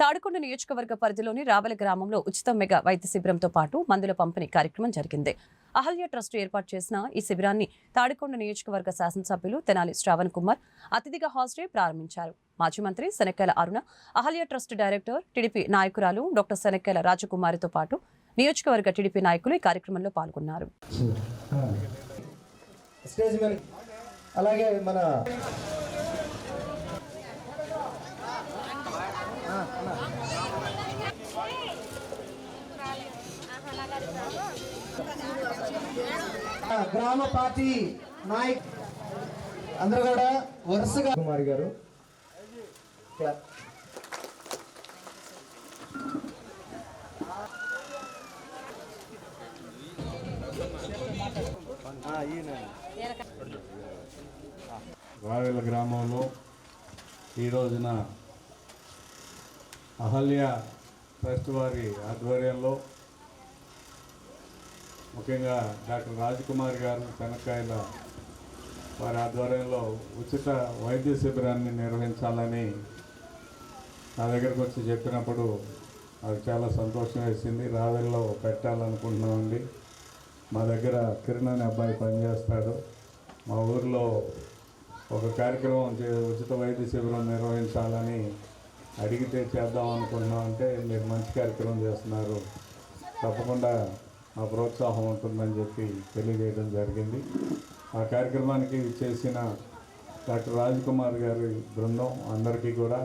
తాడుకొండ నియోజకవర్గ పరిధిలోని రావెల గ్రామంలో ఉచిత మెగా వైద్య శిబిరంతో పాటు మందుల పంపిణీ కార్యక్రమం జరిగింది. అహల్య ట్రస్ట్ ఏర్పాటు చేసిన ఈ శిబిరాన్ని తాడికొండ నియోజకవర్గ శాసనసభ్యులు తెనాలి శ్రావణ్ కుమార్ అతిథిగా హాజరై ప్రారంభించారు. మాజీ మంత్రి Shanakkayala Aruna Ahalya trust director TDP నాయకురాలు డాక్టర్ శనక్కాయల రాజకుమారితో పాటు నియోజకవర్గ టీడీపీ నాయకులు ఈ కార్యక్రమంలో పాల్గొన్నారు. అలాగే మన గ్రామ పార్టీ నాయక్ అందరూ కూడా వరుసగా కుమారి గారు. రావెల గ్రామంలో ఈ రోజున అహల్య ట్రస్ట్ వారి ఆధ్వర్యంలో ముఖ్యంగా డాక్టర్ రాజ్కుమార్ గారు శనక్కాయల వారి ఆధ్వర్యంలో ఉచిత వైద్య శిబిరాన్ని నిర్వహించాలని నా దగ్గరకు వచ్చి చెప్పినప్పుడు నాకు చాలా సంతోషం వేసింది. రావెల్లో పెట్టాలనుకుంటున్నామండి. మా దగ్గర కిరణ్ అనే అబ్బాయి పనిచేస్తాడు. మా ఊరిలో ఒక కార్యక్రమం చే- ఉచిత వైద్య శిబిరం నిర్వహించాలని అడిగితే చేద్దాం అనుకుంటున్నాం అంటే మీరు మంచి కార్యక్రమం చేస్తున్నారు. తప్పకుండా ఆ ప్రోత్సాహం ఉంటుందని చెప్పి తెలియజేయడం జరిగింది. ఆ కార్యక్రమానికి చేసిన డాక్టర్ రాజ్కుమార్ గారి బృందం అందరికీ కూడా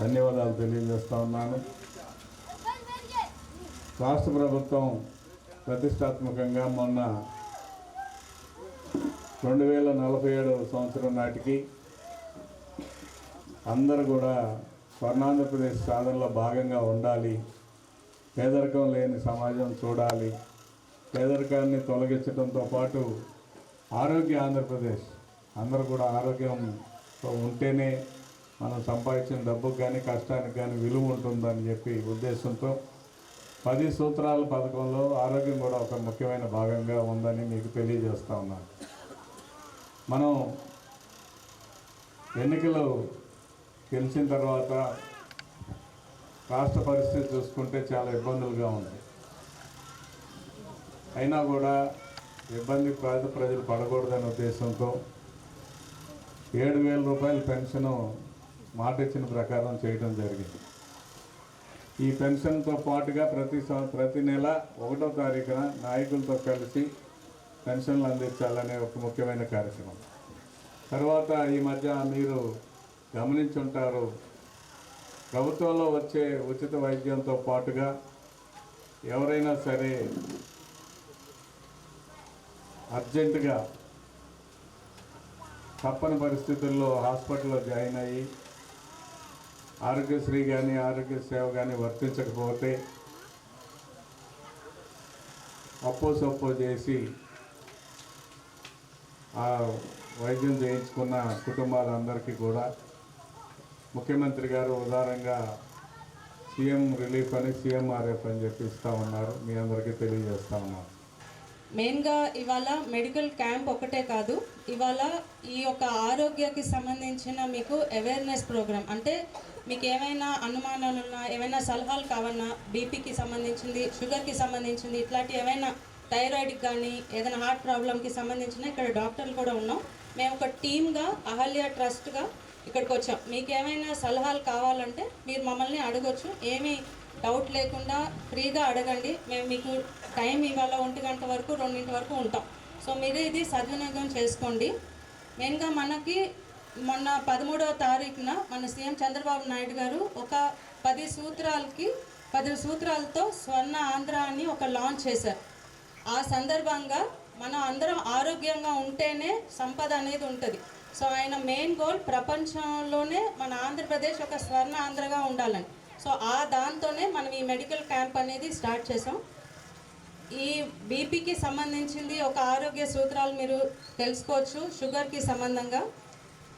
ధన్యవాదాలు తెలియజేస్తూ ఉన్నాను. రాష్ట్ర ప్రభుత్వం ప్రతిష్టాత్మకంగా మొన్న రెండు వేల నలభై ఏడవ సంవత్సరం నాటికి అందరూ కూడా స్వర్ణాంధ్రప్రదేశ్ సాధనలో భాగంగా ఉండాలి పేదరికం లేని సమాజం చూడాలి. పేదరికాన్ని తొలగించడంతో పాటు ఆరోగ్య ఆంధ్రప్రదేశ్ అందరూ కూడా ఆరోగ్యంతో ఉంటేనే మనం సంపాదించిన డబ్బుకు కానీ కష్టానికి కానీ విలువ ఉంటుందని చెప్పి ఉద్దేశంతో పది సూత్రాల పథకంలో ఆరోగ్యం కూడా ఒక ముఖ్యమైన భాగంగా ఉందని మీకు తెలియజేస్తా ఉన్నాను. మనం ఎన్నికలు గెలిచిన తర్వాత రాష్ట్ర పరిస్థితి చూసుకుంటే చాలా ఇబ్బందులుగా ఉంది. అయినా కూడా ఇబ్బంది పేద ప్రజలు పడకూడదనే ఉద్దేశంతో ఏడు వేల రూపాయల పెన్షను మాట ఇచ్చిన ప్రకారం చేయడం జరిగింది. ఈ పెన్షన్తో పాటుగా ప్రతి సం- ప్రతి నెల ఒకటో తారీఖున నాయకులతో కలిసి పెన్షన్లు అందించాలనే ఒక ముఖ్యమైన కార్యక్రమం. తర్వాత ఈ మధ్య మీరు గమనించుంటారు ప్రభుత్వంలో వచ్చే ఉచిత వైద్యంతో పాటుగా ఎవరైనా సరే అర్జెంటుగా తప్పని పరిస్థితుల్లో హాస్పిటల్లో జాయిన్ అయ్యి ఆరోగ్యశ్రీ కానీ ఆరోగ్య సేవ కానీ వర్తించకపోతే అప్పో సప్పో చేసి ఆ వైద్యం చేయించుకున్న కుటుంబాలందరికీ కూడా ముఖ్యమంత్రి గారు ఉదారంగా సీఎం రిలీఫ్ అని సీఎంఆర్ఎఫ్ అని చెప్పి ఇస్తా ఉన్నారు. మీ అందరికీ తెలియజేస్తా ఉన్నారు మెయిన్గా ఇవాళ మెడికల్ క్యాంప్ ఒకటే కాదు ఇవాళ ఈ యొక్క ఆరోగ్యకి సంబంధించిన మీకు అవేర్నెస్ ప్రోగ్రామ్ అంటే మీకు ఏమైనా అనుమానాలు ఉన్నా ఏమైనా సలహాలు కావన్నా బీపీకి సంబంధించింది షుగర్కి సంబంధించింది ఇట్లాంటి ఏమైనా థైరాయిడ్కి కానీ ఏదైనా హార్ట్ ప్రాబ్లంకి సంబంధించిన ఇక్కడ డాక్టర్లు కూడా ఉన్నాం. మేము ఒక టీమ్గా అహల్య ట్రస్ట్గా ఇక్కడికి వచ్చాం. మీకు ఏమైనా సలహాలు కావాలంటే మీరు మమ్మల్ని అడగొచ్చు. ఏమీ డౌట్ లేకుండా ఫ్రీగా అడగండి. మేము మీకు టైం ఇవాళ ఒంటి గంట వరకు రెండింటి వరకు ఉంటాం. సో మీరు ఇది సద్వినియోగం చేసుకోండి. మెయిన్గా మనకి మొన్న పదమూడవ తారీఖున మన సీఎం చంద్రబాబు నాయుడు గారు ఒక పది సూత్రాలకి పది సూత్రాలతో స్వర్ణ ఆంధ్ర అని ఒక లాంచ్ చేశారు. ఆ సందర్భంగా మనం అందరం ఆరోగ్యంగా ఉంటేనే సంపద అనేది ఉంటుంది. సో ఆయన మెయిన్ గోల్ ప్రపంచంలోనే మన ఆంధ్రప్రదేశ్ ఒక స్వర్ణ ఆంధ్రగా ఉండాలని. సో ఆ దాంతోనే మనం ఈ మెడికల్ క్యాంప్ అనేది స్టార్ట్ చేసాం ఈ బీపీకి సంబంధించింది ఒక ఆరోగ్య సూత్రాలు మీరు తెలుసుకోవచ్చు షుగర్కి సంబంధంగా.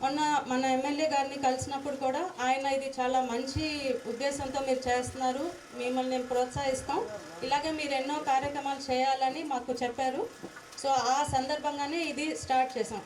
మొన్న మన ఎమ్మెల్యే గారిని కలిసినప్పుడు కూడా ఆయన ఇది చాలా మంచి ఉద్దేశంతో మీరు చేస్తున్నారు మిమ్మల్ని ప్రోత్సహిస్తాం. ఇలాగే మీరు ఎన్నో కార్యక్రమాలు చేయాలని మాకు చెప్పారు. సో ఆ సందర్భంగానే ఇది స్టార్ట్ చేసాం